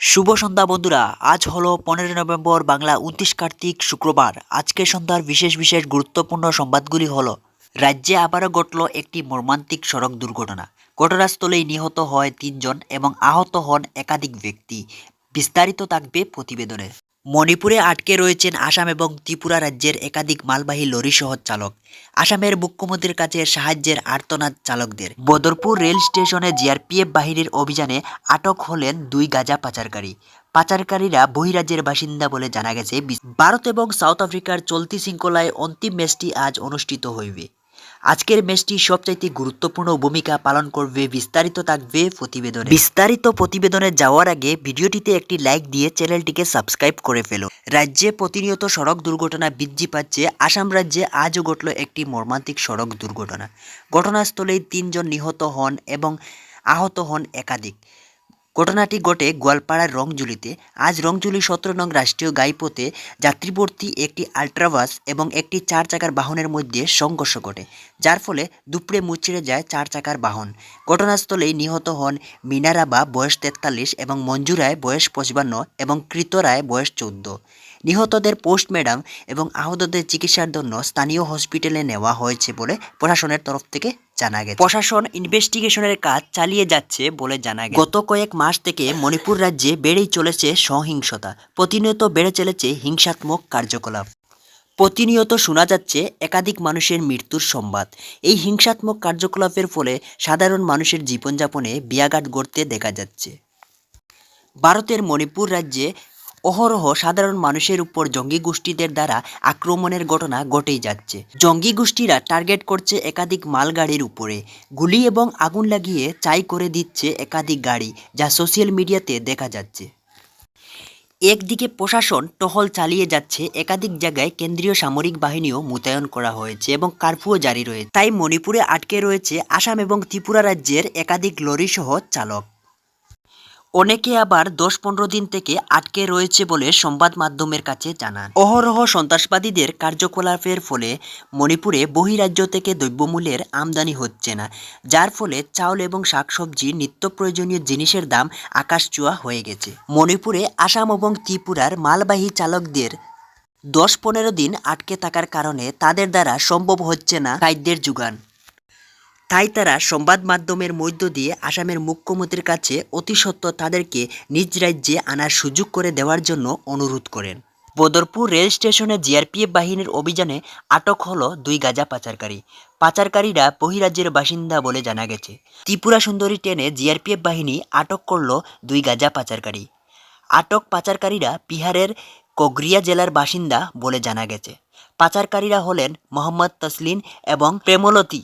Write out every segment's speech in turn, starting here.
শুভ সন্ধ্যা বন্ধুরা। আজ হলো পনেরোই নভেম্বর, বাংলা উনত্রিশ কার্তিক, শুক্রবার। আজকে সন্ধ্যার বিশেষ বিশেষ গুরুত্বপূর্ণ সংবাদগুলি হল, রাজ্যে আবারও ঘটল একটি মর্মান্তিক সড়ক দুর্ঘটনা। ঘটনাস্থলেই নিহত হয় তিনজন এবং আহত হন একাধিক ব্যক্তি। বিস্তারিত থাকবে প্রতিবেদনে। মণিপুরে আটকে রয়েছেন আসাম এবং ত্রিপুরা রাজ্যের একাধিক মালবাহী লরি সহ চালক। আসামের মুখ্যমন্ত্রীর কাছে সাহায্যের আর্তনাদ চালকদের। বদরপুর রেল স্টেশনে জিআরপিএফ বাহিনীর অভিযানে আটক হলেন দুই গাঁজা পাচারকারী। পাচারকারীরা বহিরাজ্যের বাসিন্দা বলে জানা গেছে ভারত এবং সাউথ আফ্রিকার চলতি শৃঙ্খলায় অন্তিম ম্যাচটি আজ অনুষ্ঠিত হইবে। আজকের ম্যাচটি সবচাইতে গুরুত্বপূর্ণ ভূমিকা পালন করবে বিস্তারিত থাকবে প্রতিবেদনে। বিস্তারিত প্রতিবেদনে যাওয়ার আগে ভিডিওটিতে একটি লাইক দিয়ে চ্যানেলটিকে সাবস্ক্রাইব করে ফেলো। রাজ্যে প্রতিনিয়ত সড়ক দুর্ঘটনা বৃদ্ধি পাচ্ছে। আসাম রাজ্যে আজও ঘটল একটি মর্মান্তিক সড়ক দুর্ঘটনা। ঘটনাস্থলেই তিনজন নিহত হন এবং আহত হন একাধিক। ঘটনাটি ঘটে গোয়ালপাড়ার রংজুলিতে। আজ রংজুলি সতেরো নং রাষ্ট্রীয় গাইপথে যাত্রীভর্তি একটি আল্ট্রাবাস এবং একটি চার চাকার বাহনের মধ্যে সংঘর্ষ ঘটে, যার ফলে দুপুরে মুচড়ে যায় চার চাকার বাহন। ঘটনাস্থলেই নিহত হন মিনারাবা বয়স তেতাল্লিশ এবং মঞ্জুরায় বয়স পঁচপান্ন এবং কৃত রায় বয়স চৌদ্দ। নিহতদের পোস্ট ম্যাডাম এবং আহতদের চিকিৎসার জন্য স্থানীয় হসপিটালে নেওয়া হয়েছে বলে প্রশাসনের তরফ থেকে জানা গেছে। প্রশাসন ইনভেস্টিগেশনের কাজ চালিয়ে যাচ্ছে বলে জানা গেছে। গত কয়েক মাস থেকে মণিপুর রাজ্যে বেড়েই চলেছে সহিংসতা। প্রতিনিয়ত বেড়ে চলেছে হিংসাত্মক কার্যকলাপ। প্রতিনিয়ত শোনা যাচ্ছে একাধিক মানুষের মৃত্যুর সংবাদ। এই হিংসাত্মক কার্যকলাপের ফলে সাধারণ মানুষের জীবনযাপনে বিয়াঘাত গড়তে দেখা যাচ্ছে। ভারতের মণিপুর রাজ্যে অহরহ সাধারণ মানুষের উপর জঙ্গি গোষ্ঠীদের দ্বারা আক্রমণের ঘটনা ঘটেই যাচ্ছে। জঙ্গি গোষ্ঠীরা টার্গেট করছে একাধিক মালগাড়ির উপরে। গুলি এবং আগুন লাগিয়ে চাই করে দিচ্ছে একাধিক গাড়ি, যা সোশ্যাল মিডিয়াতে দেখা যাচ্ছে। একদিকে প্রশাসন টহল চালিয়ে যাচ্ছে, একাধিক জায়গায় কেন্দ্রীয় সামরিক বাহিনীও মোতায়েন করা হয়েছে এবং কারফিউ জারি রয়েছে। তাই মণিপুরে আটকে রয়েছে আসাম এবং ত্রিপুরা রাজ্যের একাধিক লরি সহ চালক। অনেকে আবার দশ পনেরো দিন থেকে আটকে রয়েছে বলে সংবাদ মাধ্যমের কাছে জানান। অহরহ সন্ত্রাসবাদীদের কার্যকলাপের ফলে মণিপুরে বহিরাজ্য থেকে দ্রব্যমূল্যের আমদানি হচ্ছে না, যার ফলে চাউল এবং শাকসবজি, নিত্য প্রয়োজনীয় জিনিসের দাম আকাশচুয়া হয়ে গেছে। মণিপুরে আসাম এবং ত্রিপুরার মালবাহী চালকদের দশ পনেরো দিন আটকে থাকার কারণে তাদের দ্বারা সম্ভব হচ্ছে না খাদ্যের যোগান। তাই তারা সংবাদ মাধ্যমের মধ্য দিয়ে আসামের মুখ্যমন্ত্রীর কাছে অতি সত্ত্বর তাদেরকে নিজ রাজ্যে আনার সুযোগ করে দেওয়ার জন্য অনুরোধ করেন। বদরপুর রেল স্টেশনে জিআরপিএফ বাহিনীর অভিযানে আটক হলো দুই গাজা পাচারকারী। পাচারকারীরা বহিরাজ্যের বাসিন্দা বলে জানা গেছে। ত্রিপুরা সুন্দরী ট্রেনে জিআরপিএফ বাহিনী আটক করল দুই গাজা পাচারকারী। আটক পাচারকারীরা বিহারের কগরিয়া জেলার বাসিন্দা বলে জানা গেছে। পাচারকারীরা হলেন মোহাম্মদ তসলিন এবং প্রেমলতি।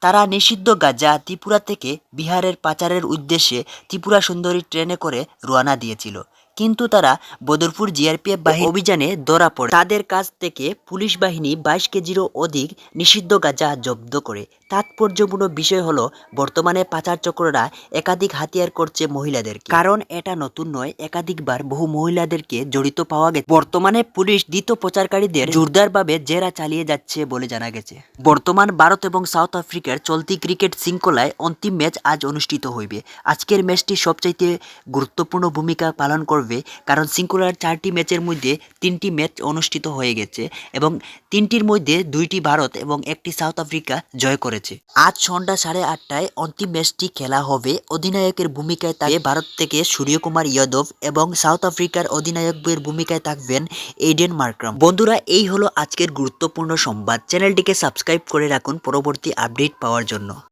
তারা নিষিদ্ধ গাঁজা ত্রিপুরা থেকে বিহারের পাচারের উদ্দেশ্যে ত্রিপুরা সুন্দরী ট্রেনে করে রওনা দিয়েছিল। কিন্তু তারা বদরপুর জিআরপিএফ বাহিনী অভিযানে ধরা পড়ে। তাদের কাছ থেকে পুলিশ বাহিনী বাইশ কেজিরও অধিক নিষিদ্ধ গাঁজা জব্দ করে। তাৎপর্যপূর্ণ বিষয় হলো, বর্তমানে পাচার চক্ররা একাধিক হাতিয়ার করছে মহিলাদের কারণ এটা নতুন নয়, একাধিকবার বহু মহিলাদেরকে জড়িত পাওয়া গেছে। বর্তমানে পুলিশ দ্বিত প্রচারকারীদের জোরদারভাবে জেরা চালিয়ে যাচ্ছে বলে জানা গেছে। বর্তমান ভারত এবং সাউথ আফ্রিকার চলতি ক্রিকেট শৃঙ্খলায় অন্তিম ম্যাচ আজ অনুষ্ঠিত হইবে। আজকের ম্যাচটি সবচাইতে গুরুত্বপূর্ণ ভূমিকা পালন করবে, কারণ শৃঙ্খলার চারটি ম্যাচের মধ্যে তিনটি ম্যাচ অনুষ্ঠিত হয়ে গেছে এবং তিনটির মধ্যে দুইটি ভারত এবং একটি সাউথ আফ্রিকা জয় করেছে। আজ সন্ধ্যা সাড়ে আটটায় অন্তিম ম্যাচটি খেলা হবে। অধিনায়কের ভূমিকায় থাকে ভারত থেকে সূর্যকুমার ইয়াদব এবং সাউথ আফ্রিকার অধিনায়কের ভূমিকায় থাকবেন এইডেন মার্ক্রাম। বন্ধুরা, এই হলো আজকের গুরুত্বপূর্ণ সংবাদ। চ্যানেলটিকে সাবস্ক্রাইব করে রাখুন। পরবর্তী আপডেট পাওয়ার জন্য।